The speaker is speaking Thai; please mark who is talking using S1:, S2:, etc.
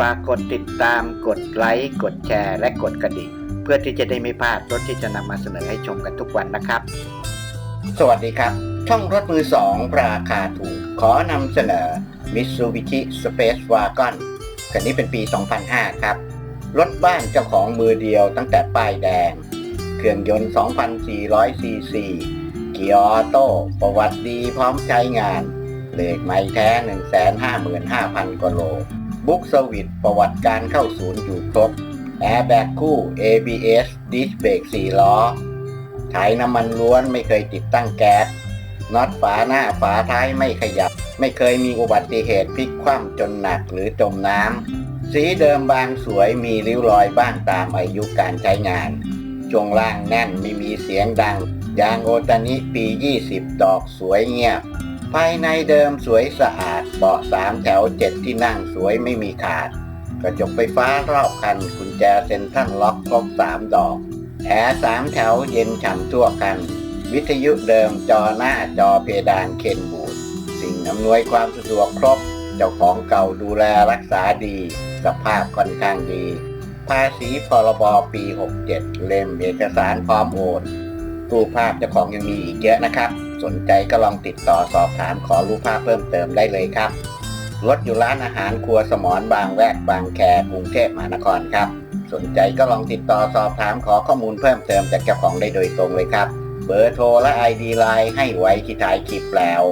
S1: ฝากกดติดตามกดไลค์กดแชร์ และกดกระดิ่ง เพื่อที่จะได้ไม่พลาดรถที่จะนำมาเสนอให้ชมกันทุกวันนะครับ สวัสดีครับ ช่องรถมือสองราคาถูก ขอนำเสนอ Mitsubishi Space Wagon คันนี้เป็นปี 2005 ครับ รถบ้านเจ้าของมือเดียวตั้งแต่ป้ายแดง เครื่องยนต์ 2,400ซีซีเกียร์ออโต้ประวัติดีพร้อมใช้งานเลขไม่แท้ 155,000กว่าโล บุ๊กสวิตประวัติการเข้าศูนย์อยู่ครบแอร์แบ็กคู่ ABS ดิสเบรก4ล้อใช้น้ำมันล้วนไม่เคยติดตั้งแก๊สน็อตฝาหน้าฝาท้ายไม่ขยับ ไม่เคยมีอุบัติเหตุพลิกคว่ำจนหนักหรือจมน้ำสีเดิมบางสวยมีริ้วรอยบ้างตามอายุการใช้งานช่วงล่างแน่นไม่มีเสียงดัง ยางโอตานิปี 20 ดอกสวยเงียบ ภายในเดิมสวยสะอาดเบาะสามแถวเจ็ดที่นั่งสวยไม่มีขาด กระจกไฟฟ้ารอบคันกุญแจเซ็นทรัลล็อกครบสามดอกแอร์สามแถวเย็นฉ่ำทั่วกัน วิทยุเดิมจอหน้าจอเพดานเคนบูดสิ่งอำนวยความสะดวกครบ เจ้าของเก่าดูแลรักษาดี สภาพค่อนข้างดี ภาษีพรบปี 67 เล่มเอกสารพร้อมโอนรูปภาพเจ้าของยังมีอีกเยอะนะครับ สนใจก็ลองติดต่อสอบถามขอรูปภาพเพิ่มเติมได้เลยครับรถอยู่ร้านอาหารครัวสมอนบางแวกบางแคกรุงเทพมหานครครับ สนใจก็ลองติดต่อสอบถามขอข้อมูลเพิ่มเติมจากเจ้าของได้โดยตรงเลยครับ เบอร์โทรและ ID ไลน์ให้ไว้ที่ท้ายคลิปแล้ว